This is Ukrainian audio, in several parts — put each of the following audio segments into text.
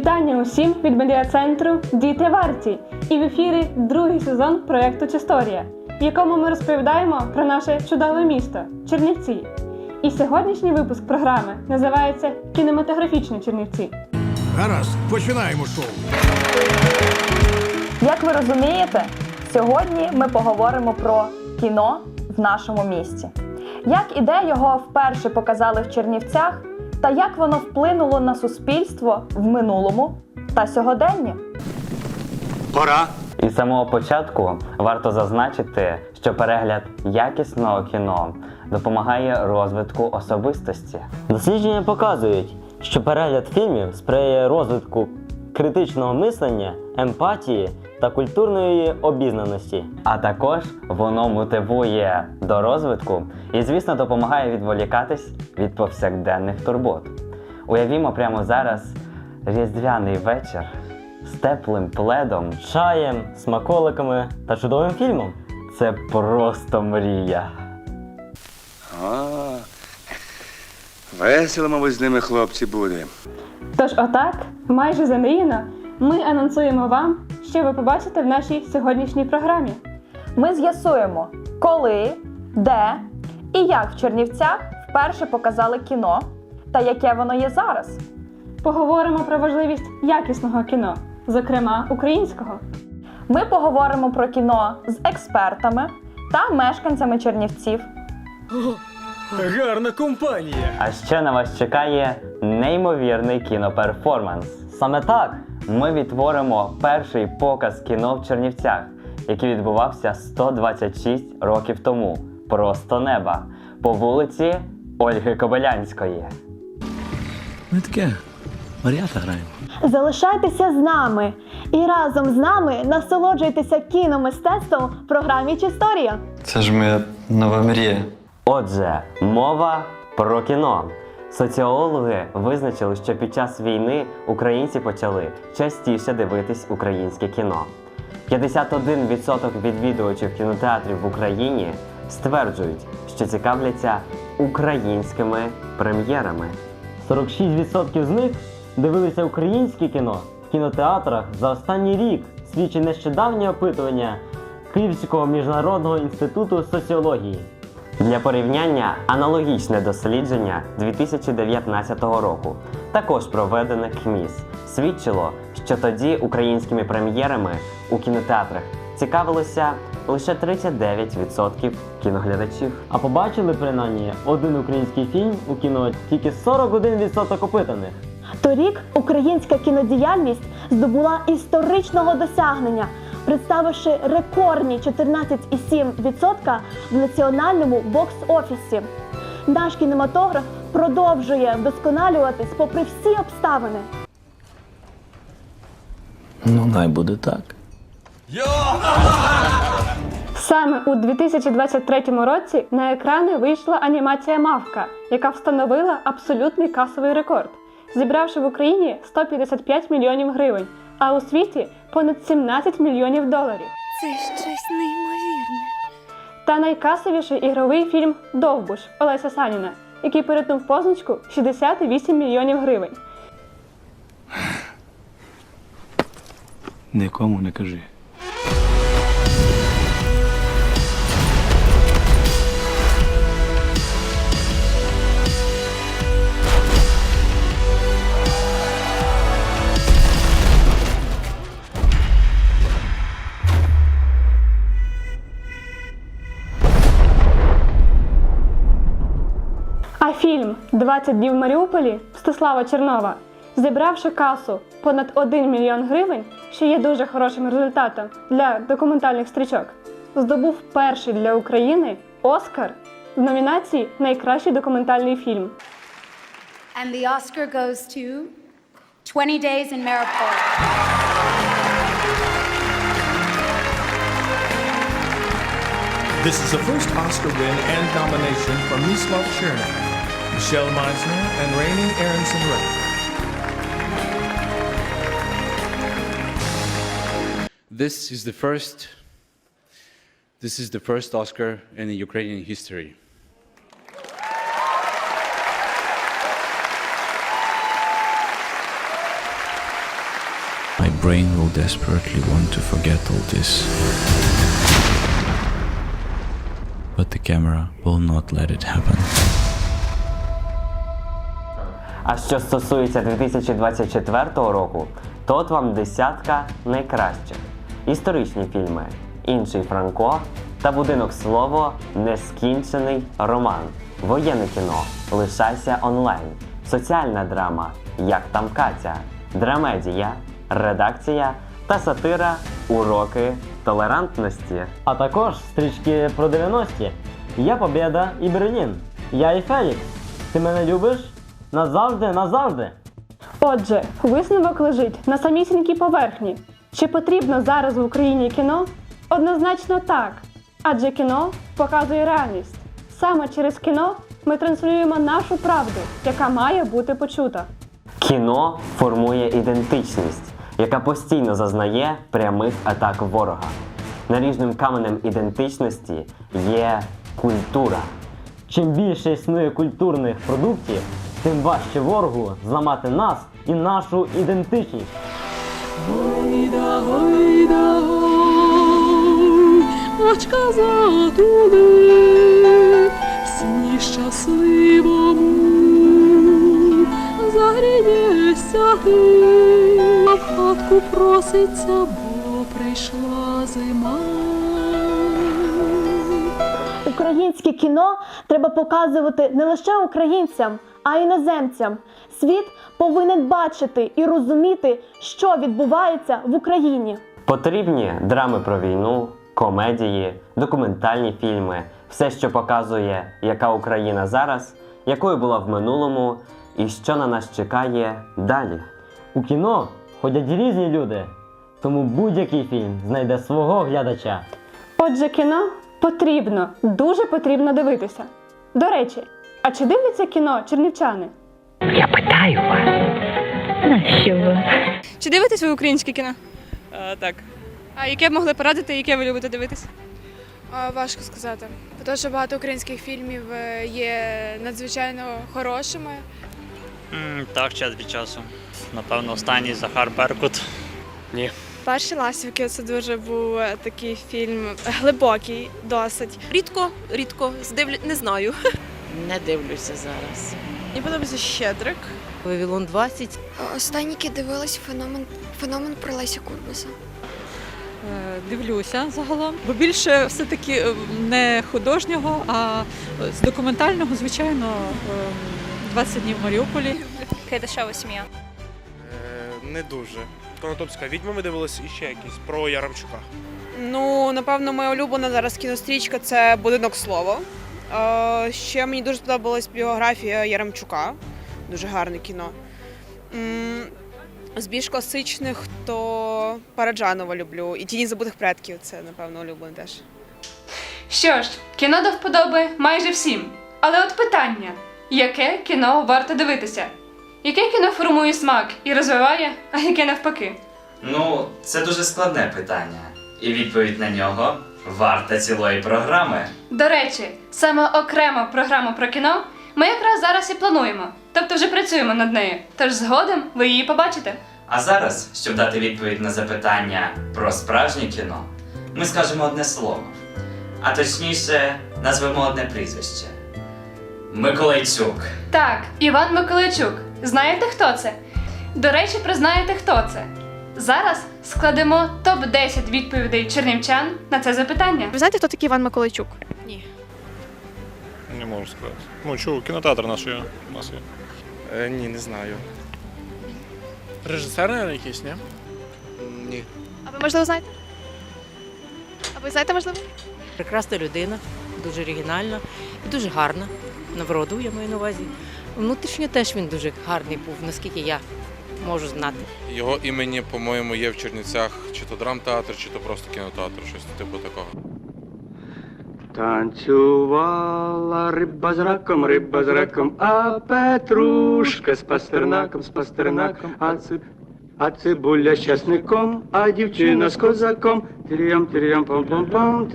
Вітання усім від медіа-центру Діти варті! І в ефірі другий сезон проєкту Чисторія, в якому ми розповідаємо про наше чудове місто Чернівці. І сьогоднішній випуск програми називається Кінематографічні Чернівці. Гаразд, починаємо шоу. Як ви розумієте, сьогодні ми поговоримо про кіно в нашому місті. Як і де його вперше показали в Чернівцях, та як воно вплинуло на суспільство в минулому та сьогоденні. Пора. Із самого початку варто зазначити, що перегляд якісного кіно допомагає розвитку особистості. Дослідження показують, що перегляд фільмів сприяє розвитку критичного мислення, емпатії та культурної обізнаності. А також воно мотивує до розвитку і, звісно, допомагає відволікатись від повсякденних турбот. Уявімо прямо зараз різдвяний вечір з теплим пледом. Чаєм, смаколиками та чудовим фільмом. Це просто мрія. А, весело, мабуть, з ними хлопці буде. Тож, отак, майже замріяно, ми анонсуємо вам, що ви побачите в нашій сьогоднішній програмі. Ми з'ясуємо, коли, де і як в Чернівцях вперше показали кіно та яке воно є зараз. Поговоримо про важливість якісного кіно, зокрема українського. Ми поговоримо про кіно з експертами та мешканцями Чернівців. Гарна компанія. А ще на вас чекає неймовірний кіноперформанс. Саме так. Ми відтворимо перший показ кіно в Чернівцях, який відбувався 126 років тому. Просто неба по вулиці Ольги Кобилянської. Ми таке варіата граємо. Залишайтеся з нами і разом з нами насолоджуйтеся кіномистецтвом в програмі Чисторія. Це ж моя нова мрія. Отже, мова про кіно. Соціологи визначили, що під час війни українці почали частіше дивитись українське кіно. 51% відвідувачів кінотеатрів в Україні стверджують, що цікавляться українськими прем'єрами. 46% з них дивилися українське кіно в кінотеатрах за останній рік, свідчить нещодавнє опитування Київського міжнародного інституту соціології. Для порівняння аналогічне дослідження 2019 року, також проведене КМІС, свідчило, що тоді українськими прем'єрами у кінотеатрах цікавилося лише 39% кіноглядачів. А побачили принаймні один український фільм у кіно тільки 41% опитаних. Торік українська кінодіяльність здобула історичного досягнення, представивши рекордні 14,7% в національному бокс-офісі. Наш кінематограф продовжує вдосконалюватись попри всі обставини. Ну, най буде так. Саме у 2023 році на екрани вийшла анімація Мавка, яка встановила абсолютний касовий рекорд, зібравши в Україні 155 мільйонів гривень, а у світі понад 17 мільйонів доларів. Це щось неймовірне. Та найкасовіший ігровий фільм Довбуш Олеся Саніна, який перетнув позначку 68 мільйонів гривень. Нікому не кажи. А фільм «20 днів в Маріуполі Мстислава Чернова, зібравши касу понад 1 мільйон гривень, що є дуже хорошим результатом для документальних стрічок, здобув перший для України Оскар в номінації Найкращий документальний фільм. And the Oscar goes to 20 Days in Mariupol. This is the first Oscar win and nomination for Mislav Chernak, Michelle Meisner, and reigning Aronson Ray. This is the first. This is the first Oscar in the Ukrainian history. My brain will desperately want to forget all this. But the camera will not let it happen. А що стосується 2024 року, то от вам десятка найкращих. Історичні фільми Інший Франко та Будинок слово Нескінчений роман, воєнне кіно Лишайся онлайн, соціальна драма Як там Катя, драмедія, редакція та сатира Уроки толерантності. А також стрічки про 90-ті. Я Побєда і Берлін. Я і Фелікс. Ти мене любиш? Назавжди, назавжди. Отже, висновок лежить на самісінькій поверхні. Чи потрібно зараз в Україні кіно? Однозначно так. Адже кіно показує реальність. Саме через кіно ми транслюємо нашу правду, яка має бути почута. Кіно формує ідентичність, яка постійно зазнає прямих атак ворога. Наріжним каменем ідентичності є культура. Чим більше існує культурних продуктів, тим важче ворогу зламати нас і нашу ідентичність. Очка затули, сні щасливому, загрієшся ти, в хатку проситься, бо прийшла зима. Українське кіно треба показувати не лише українцям, а іноземцям. Світ повинен бачити і розуміти, що відбувається в Україні. Потрібні драми про війну, комедії, документальні фільми, все, що показує, яка Україна зараз, якою була в минулому і що на нас чекає далі. У кіно ходять різні люди, тому будь-який фільм знайде свого глядача. Отже, кіно потрібно, дуже потрібно дивитися. До речі, а чи дивляться кіно чернівчани? Чи дивитесь ви українське кіно? так. А яке б могли порадити, яке ви любите дивитись? Важко сказати. Тому що багато українських фільмів е, є надзвичайно хорошими. так, час від часу. Напевно, останній Захар Беркут. Ні. Перші ластівки це дуже був е, такий фільм глибокий, досить. Рідко, рідко, здивлю, не знаю. Не дивлюся зараз. Мені подобається Щедрик. Вавилон 20. Останній дивилась феномен, феномен про Леся Курбаса. Дивлюся загалом, бо більше все-таки е, не художнього, а е, з документального, звичайно, е, 20 днів в Маріуполі. Кайдашева сім'я. Не дуже. Конотопська відьма ми дивилися і ще якісь про Яремчука. Ну, напевно, моя улюблена зараз кінострічка це Будинок слово. Е, ще мені дуже сподобалась біографія Яремчука. Дуже гарне кіно. З більш класичних, то Параджанова люблю. І тіні забутих предків це, напевно, улюблене теж. Що ж, кіно до вподоби майже всім. Але от питання: яке кіно варто дивитися? Яке кіно формує смак і розвиває, а яке навпаки? Ну, це дуже складне питання. І відповідь на нього варта цілої програми. До речі, саме окрема програма про кіно ми якраз зараз і плануємо. Тобто вже працюємо над нею. Тож згодом ви її побачите. А зараз, щоб дати відповідь на запитання про справжнє кіно, ми скажемо одне слово. А точніше, назвемо одне прізвище. Миколайчук. Так, Іван Миколайчук. Знаєте, хто це? До речі, признаєте, хто це. Зараз складемо топ-10 відповідей чернівчан на це запитання. Ви знаєте, хто такий Іван Миколайчук? Можу сказати. Ну, чув, кінотеатр наш є. У нас є. ні, не знаю. Режисер, наверное, якийсь, ні? Ні. А ви можливо знаєте? А ви знаєте, можливо? Прекрасна людина, дуже оригінальна і дуже гарна. На вроду я маю на увазі. Внутрішньо теж він дуже гарний був, наскільки я можу знати. Його імені, по-моєму, є в Чернівцях чи то драмтеатр, чи то просто кінотеатр, щось типу такого. Танцювала риба з раком, риба з раком, а Петрушка з пастернаком, з пастернаком, а ци... А цибуля з часником, а дівчина з козаком. Тирям, тирям, пам пам пам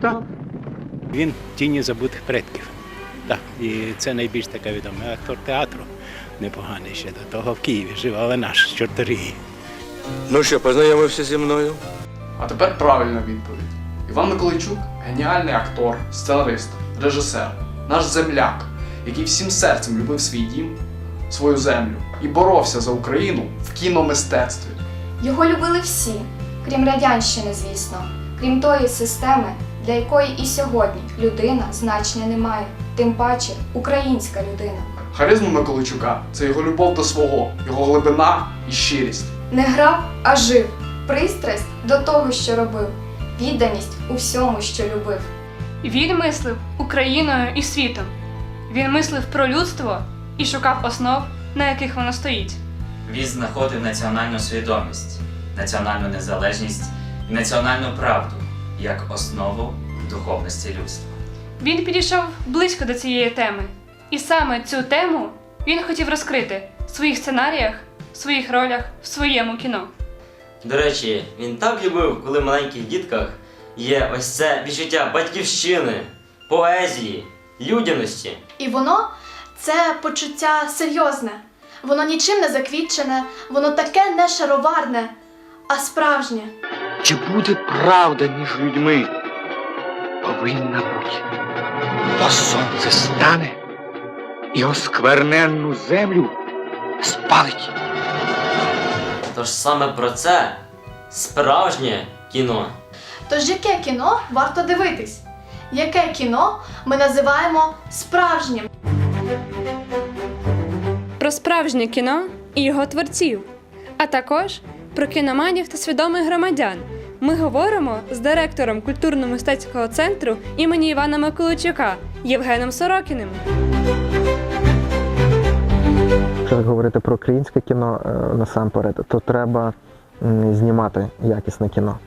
та Він тіні забутих предків. Так, і це найбільш така відома. Актор театру непоганий ще до того в Києві жив, але наш з чорторії. Ну що, познайомився зі мною? А тепер правильна відповідь. Іван Миколайчук геніальний актор, сценарист, режисер, наш земляк, який всім серцем любив свій дім, свою землю і боровся за Україну в кіномистецтві. Його любили всі, крім радянщини, звісно, крім тої системи, для якої і сьогодні людина значення не має, тим паче українська людина. Харизма Миколайчука це його любов до свого, його глибина і щирість. Не грав, а жив, пристрасть до того, що робив, відданість у всьому, що любив. Він мислив Україною і світом. Він мислив про людство і шукав основ, на яких воно стоїть. Він знаходив національну свідомість, національну незалежність і національну правду як основу духовності людства. Він підійшов близько до цієї теми, і саме цю тему він хотів розкрити в своїх сценаріях, в своїх ролях, в своєму кіно. До речі, він так любив, коли в маленьких дітках є ось це відчуття батьківщини, поезії, людяності. І воно це почуття серйозне. Воно нічим не заквітчене, воно таке не шароварне, а справжнє. Чи буде правда між людьми? Повинна бути. Бо сонце стане і оскверненну землю спалить. Тож саме про це справжнє кіно. Тож яке кіно варто дивитись? Яке кіно ми називаємо справжнім? Про справжнє кіно і його творців, а також про кіноманів та свідомих громадян. Ми говоримо з директором культурно-мистецького центру імені Івана Миколайчука Євгеном Сорокіним. Якщо говорити про українське кіно е, насамперед, то треба знімати якісне кіно.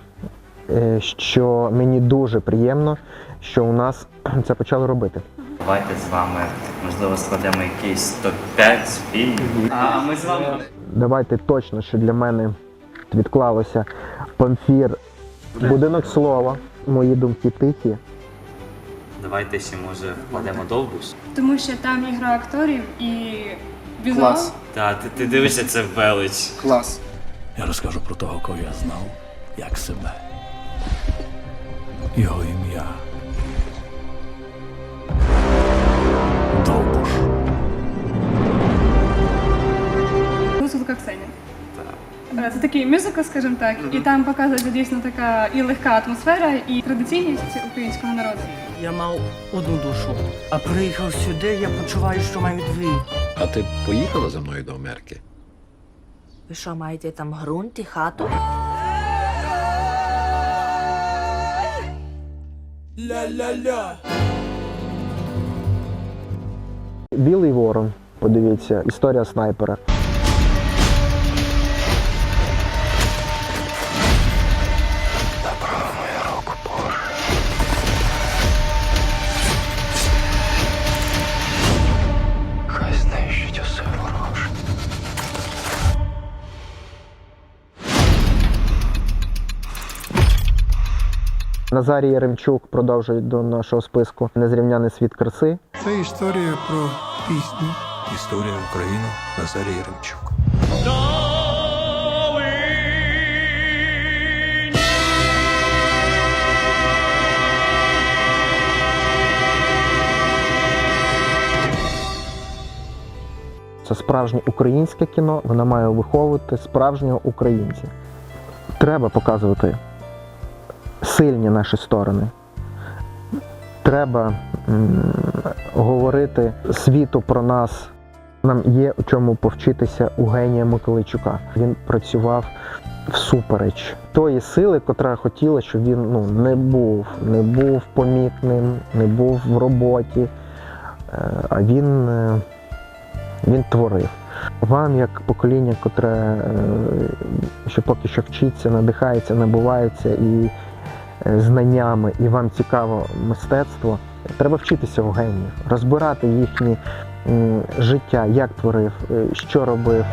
Е, Що мені дуже приємно, що у нас це почали робити. Давайте з вами, можливо, складемо якийсь топ-5 фільмів. А ми з вами. Давайте точно, що для мене відклалося памфір, будинок слова, мої думки тихі. Давайте ще може вкладемо довбуш. Тому що там ігра акторів і Клас. Та ти, ти дивишся це велич. Клас. Я розкажу про того, кого я знав, як себе. Його ім'я. Це такий мюзикл, скажімо так, і там показується дійсно така і легка атмосфера, і традиційність українського народу. Я мав одну душу, а приїхав сюди, я почуваю, що маю дві. А ти поїхала за мною до Америки? Ви що, маєте там ґрунт і хату? Ля-ля. Білий ворон, подивіться, історія снайпера. Назарій Яремчук продовжує до нашого списку Незрівняний світ краси. Це історія про пісню. Історія України Назарій Яремчук. Це справжнє українське кіно, воно має виховувати справжнього українця. Треба показувати сильні наші сторони. Треба говорити світу про нас. Нам є у чому повчитися у генія Миколайчука. Він працював всупереч тої сили, котра хотіла, щоб він ну, не був, не був помітним, не був в роботі, Е, а він. е, він творив. Вам, як покоління, котре ще поки що вчиться, надихається, набувається і знаннями, і вам цікаво мистецтво, треба вчитися у геніїв, розбирати їхнє життя, як творив, е, що робив.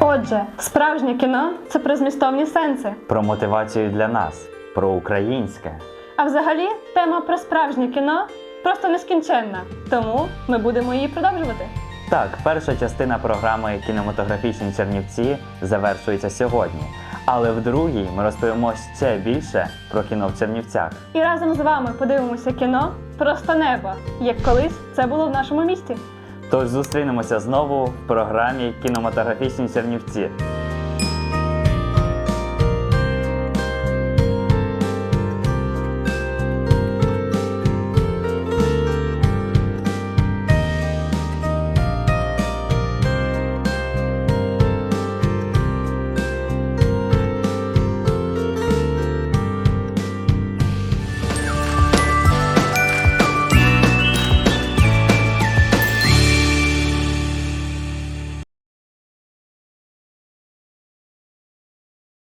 Отже, справжнє кіно це про змістовні сенси. Про мотивацію для нас, про українське. А взагалі, тема про справжнє кіно просто нескінченна, тому ми будемо її продовжувати. Так, перша частина програми Кінематографічні Чернівці завершується сьогодні. Але в другій ми розповімо ще більше про кіно в Чернівцях. І разом з вами подивимося кіно Просто небо, як колись це було в нашому місті. Тож зустрінемося знову в програмі Кінематографічні Чернівці.